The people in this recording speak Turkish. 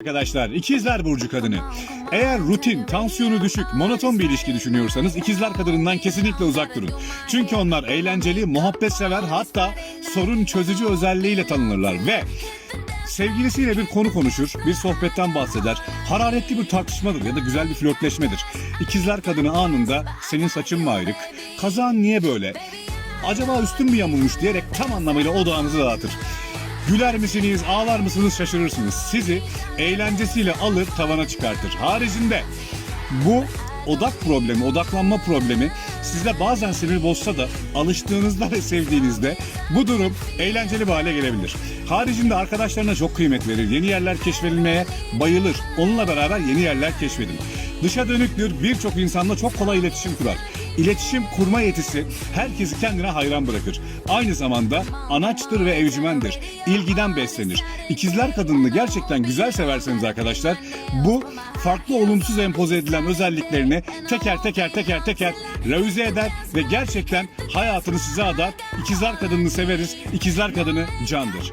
Arkadaşlar ikizler burcu kadını. Eğer rutin, tansiyonu düşük, monoton bir ilişki düşünüyorsanız ikizler kadınından kesinlikle uzak durun. Çünkü onlar eğlenceli, muhabbet sever hatta sorun çözücü özelliğiyle tanınırlar ve sevgilisiyle bir konu konuşur, bir sohbetten bahseder, hararetli bir tartışmadır ya da güzel bir flörtleşmedir. İkizler kadını anında senin saçın mı ayrık, kazağın niye böyle, acaba üstün mü yamulmuş diyerek tam anlamıyla odağınızı dağıtır. Güler misiniz, ağlar mısınız şaşırırsınız. Sizi eğlencesiyle alır tavana çıkartır. Haricinde bu odak problemi, odaklanma problemi sizde bazen sinir bozsa da alıştığınızda ve sevdiğinizde bu durum eğlenceli bir hale gelebilir. Haricinde arkadaşlarına çok kıymet verir. Yeni yerler keşfedilmeye bayılır. Onunla beraber yeni yerler keşfedin. Dışa dönüktür, birçok insanla çok kolay iletişim kurar. İletişim kurma yetisi herkesi kendine hayran bırakır. Aynı zamanda anaçtır ve evcimendir. İlgiden beslenir. İkizler kadınını gerçekten güzel severseniz arkadaşlar bu farklı olumsuz empoze edilen özelliklerini teker teker teker teker revize eder ve gerçekten hayatını size adar. İkizler kadınını severiz. İkizler kadını candır.